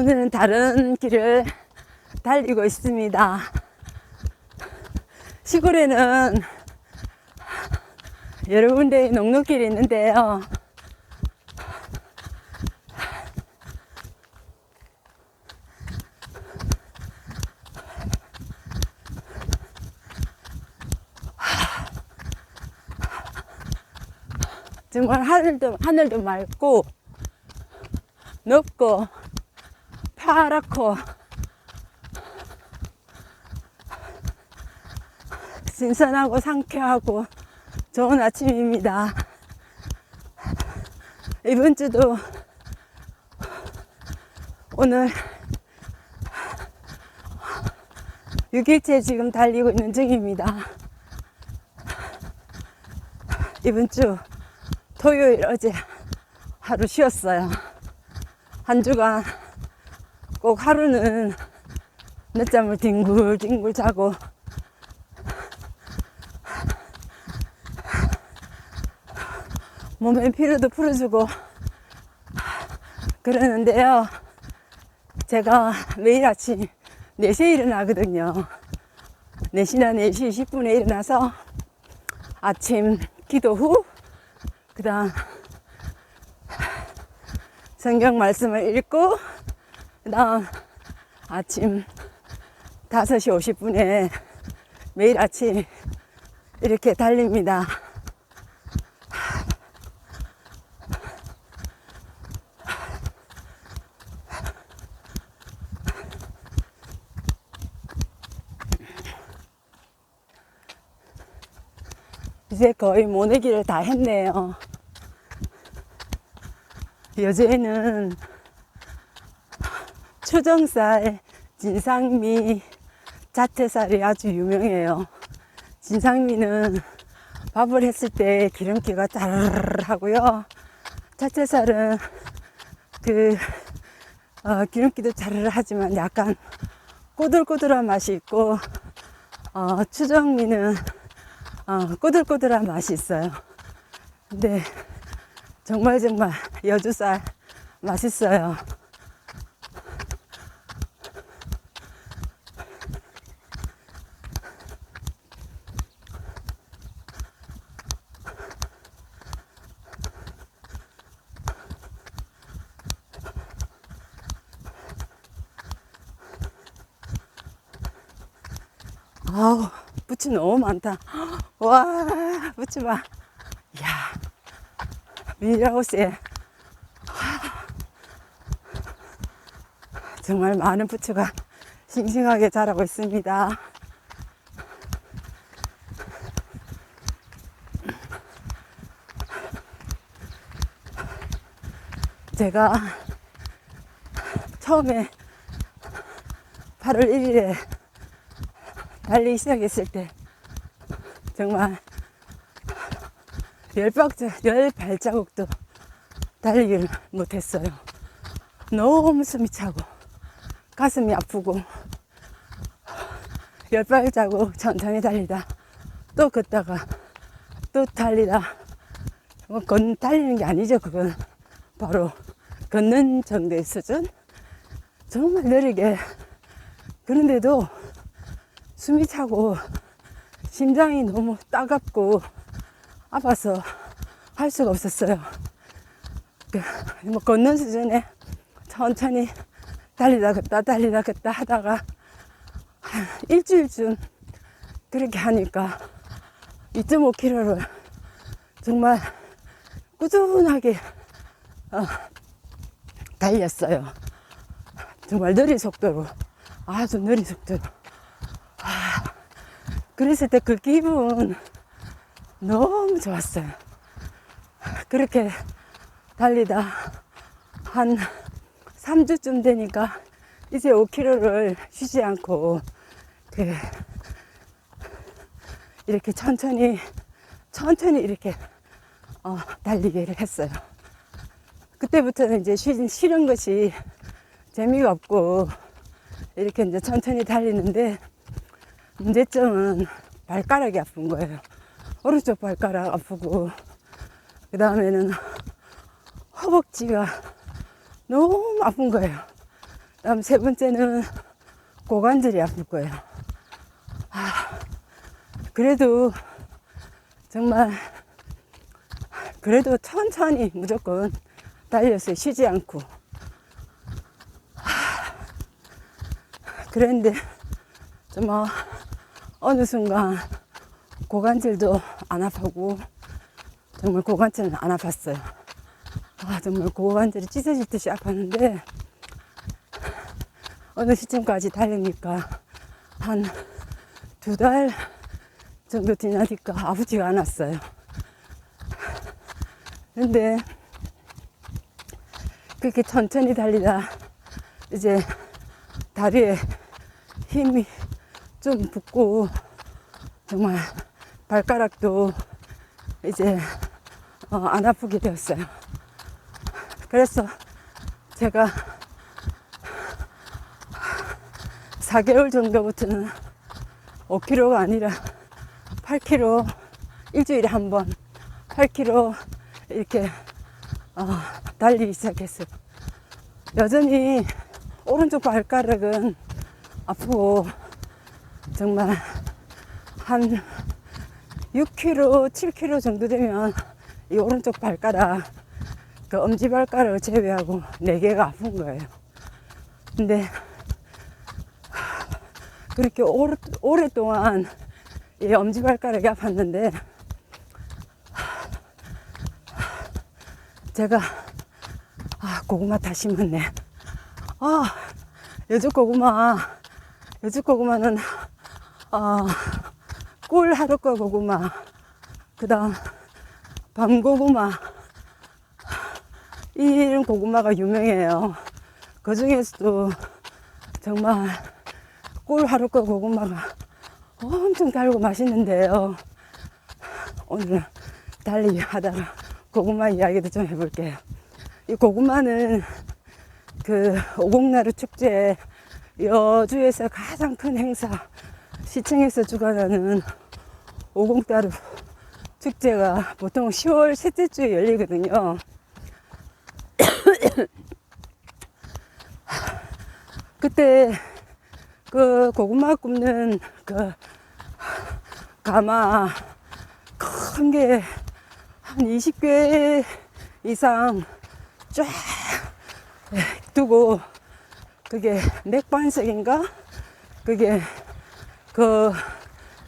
오늘은 다른 길을 달리고 있습니다. 시골에는 여러 군데의 농로길이 있는데요. 정말 하늘도, 하늘도 맑고, 높고, 파랗고, 신선하고 상쾌하고 좋은 아침입니다. 이번 주도 오늘 6일째 지금 달리고 있는 중입니다. 이번 주 토요일 어제 하루 쉬었어요. 한 주간 꼭 하루는 늦잠을 뒹굴뒹굴 자고 몸의 피로도 풀어주고 그러는데요. 제가 매일 아침 4시에 일어나거든요. 4시나 4시 10분에 일어나서 아침 기도 후, 그 다음 성경 말씀을 읽고, 그 다음 아침 5시 50분에 매일 아침 이렇게 달립니다. 이제 거의 모내기를 다 했네요. 여제는 초정살, 진상미, 자태살이 아주 유명해요. 진상미는 밥을 했을 때 기름기가 짜르르 하고요. 자태살은 그 어, 기름기도 자르르 하지만 약간 꼬들꼬들한 맛이 있고 어, 추정미는 어, 꼬들꼬들한 맛이 있어요. 근데 정말 정말 여주쌀 맛있어요. 아우, 부치 너무 많다. 와, 부치 봐. 이야, 미라우스에 정말 많은 부츠가 싱싱하게 자라고 있습니다. 제가 처음에 8월 1일에 달리기 시작했을 때 정말 열 박자, 열 발자국도 달리기를 못했어요. 너무 숨이 차고 가슴이 아프고 열 발자국 천천히 달리다 또 걷다가 또 달리다. 뭐건 달리는 게 아니죠 그건. 바로 걷는 정도의 수준. 정말 느리게. 그런데도 숨이 차고 심장이 너무 따갑고 아파서 할 수가 없었어요. 그, 뭐 걷는 수준에 천천히 달리다 걷다 달리다 걷다 하다가 한 일주일쯤 그렇게 하니까 2.5km를 정말 꾸준하게 어, 달렸어요. 정말 느린 속도로 아주 느린 속도로 아, 그랬을 때 그 기분 너무 좋았어요. 그렇게 달리다 한 3주쯤 되니까 이제 5km를 쉬지 않고 그 이렇게 천천히 천천히 이렇게 어, 달리기를 했어요. 그때부터는 이제 쉬, 쉬는 것이 재미가 없고 이렇게 이제 천천히 달리는데 문제점은 발가락이 아픈 거예요. 오른쪽 발가락 아프고 그 다음에는 허벅지가 너무 아픈 거예요. 다음 세 번째는 고관절이 아플 거예요. 아, 그래도 정말 그래도 천천히 무조건 달렸어요. 쉬지 않고. 하, 그랬는데 좀 어, 어느 순간 고관절도 안 아프고 정말 고관절은 안 아팠어요. 아 정말 고관절이 찢어질 듯이 아팠는데 어느 시점까지 달리니까 한 두 달 정도 지나니까 아프지가 않았어요. 근데 그렇게 천천히 달리다 이제 다리에 힘이 좀 붙고 정말 발가락도 이제 어, 안 아프게 되었어요. 그래서 제가 4개월 정도부터는 5kg가 아니라 8kg 일주일에 한 번 8kg 이렇게 어, 달리기 시작했어요. 여전히 오른쪽 발가락은 아프고 정말 한 6kg, 7kg 정도 되면 이 오른쪽 발가락, 그 엄지 발가락을 제외하고 4개가 아픈 거예요. 근데 그렇게 오래, 오랫동안 이 엄지 발가락이 아팠는데 제가 아 고구마 다 심었네. 아 여주 고구마 여주 고구마는 아, 꿀 하루꺼 고구마 그 다음 밤고구마 이런 고구마가 유명해요. 그 중에서도 정말 꿀 하루꺼 고구마가 엄청 달고 맛있는데요. 오늘 달리기 하다가 고구마 이야기도 좀 해볼게요. 이 고구마는 그 오곡나루 축제 여주에서 가장 큰 행사 시청에서 주관하는 오곡나루 축제가 보통 10월 셋째 주에 열리거든요. 그때 그 고구마 굽는 그 가마 큰 게 한 20개 이상 쫙 두고 그게 맥반석인가? 그게 그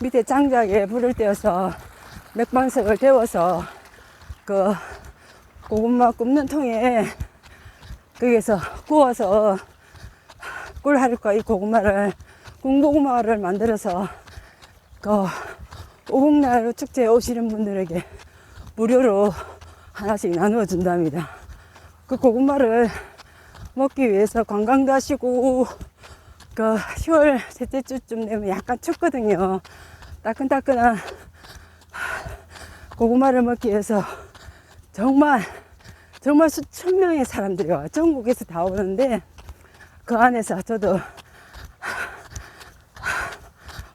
밑에 장작에 불을 떼어서 맥반석을 데워서 그 고구마 굽는 통에 거기에서 구워서 꿀하루과 이 고구마를 군고구마를 만들어서 그 오곡나루 축제에 오시는 분들에게 무료로 하나씩 나누어 준답니다. 그 고구마를 먹기 위해서 관광도 하시고 그 10월 셋째 주쯤 되면 약간 춥거든요. 따끈따끈한 고구마를 먹기 위해서 정말 정말 수천 명의 사람들이 와 전국에서 다 오는데 그 안에서 저도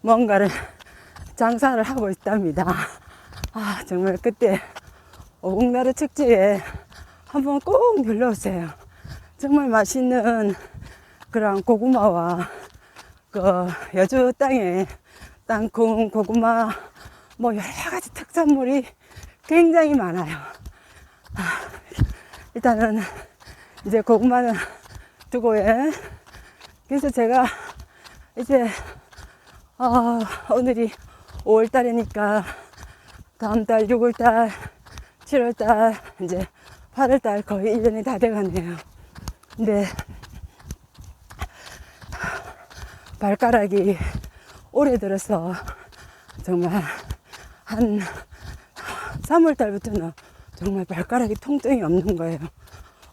뭔가를 장사를 하고 있답니다. 아 정말 그때 오곡나루 축제에 한번 꼭 놀러 오세요. 정말 맛있는 그런 고구마와 그 여주 땅에 땅콩, 고구마 뭐 여러 가지 특산물이 굉장히 많아요. 아, 일단은 이제 고구마는 두고에 그래서 제가 이제 어, 오늘이 5월 달이니까 다음 달 6월 달 7월 달 이제 8월 달 거의 1년이 다 돼가네요. 근데 발가락이 올해 들어서 정말 한 3월 달부터는 정말 발가락이 통증이 없는 거예요.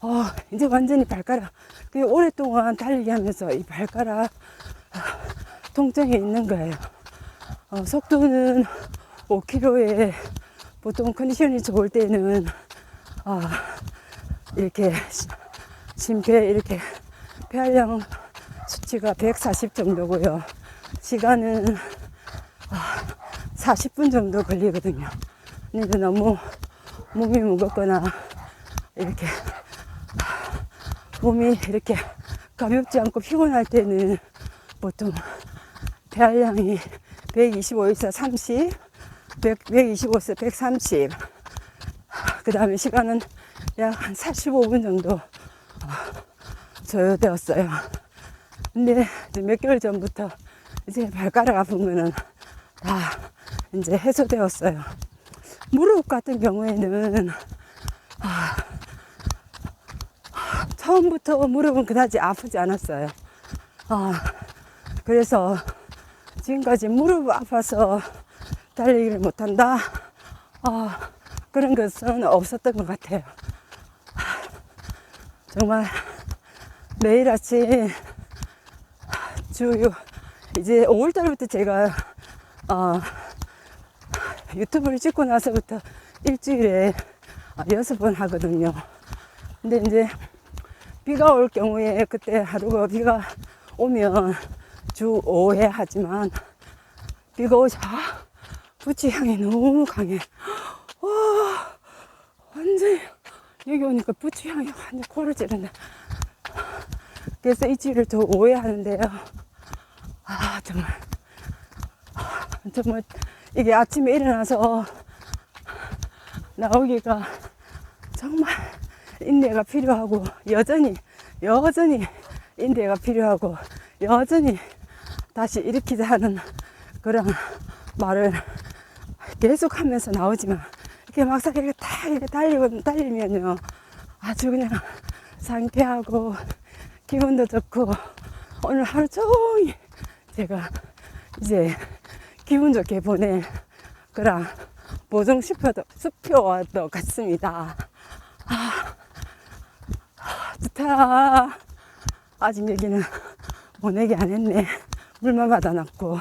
어, 이제 완전히 발가락, 그 오랫동안 달리기 하면서 이 발가락 통증이 있는 거예요. 어, 속도는 5km에 보통 컨디션이 좋을 때는 어, 이렇게 심폐 이렇게 폐활량 수치가 140 정도고요. 시간은 40분 정도 걸리거든요. 근데 너무 몸이 무겁거나 이렇게 몸이 이렇게 가볍지 않고 피곤할 때는 보통 배알량이 125에서 30, 100, 125에서 130. 그 다음에 시간은 약 한 45분 정도 어, 소요되었어요. 근데 이제 몇 개월 전부터 이제 발가락 거는 다 이제 해소되었어요. 무릎 같은 경우에는 아, 처음부터 무릎은 그다지 아프지 않았어요. 아, 그래서 지금까지 무릎 아파서 달리기를 못한다. 아, 그런 것은 없었던 것 같아요. 아, 정말 매일 아침 주 이제 5월달부터 제가 어, 유튜브를 찍고 나서부터 일주일에 어, 여섯 번 하거든요. 근데 이제 비가 올 경우에 그때 하루가 비가 오면 주 5회 하지만 비가 오자 부치 향이 너무 강해. 와 완전 여기 오니까 부치 향이 완전 코를 찌른다. 그래서 일주일을 더 5회 하는데요. 아 정말. 아, 정말 이게 아침에 일어나서 나오기가 정말 인내가 필요하고 여전히 여전히 인내가 필요하고 여전히 다시 일으키자 하는 그런 말을 계속 하면서 나오지만 이렇게 막상 이렇게 다 이렇게 달리고 달리면요. 아주 그냥 상쾌하고 기분도 좋고 오늘 하루 종일 제가 이제 기분 좋게 보낼 그런 보정 수표도, 수표와도 같습니다. 아, 아, 좋다. 아직 여기는 보내기 안 했네. 물만 받아놨고.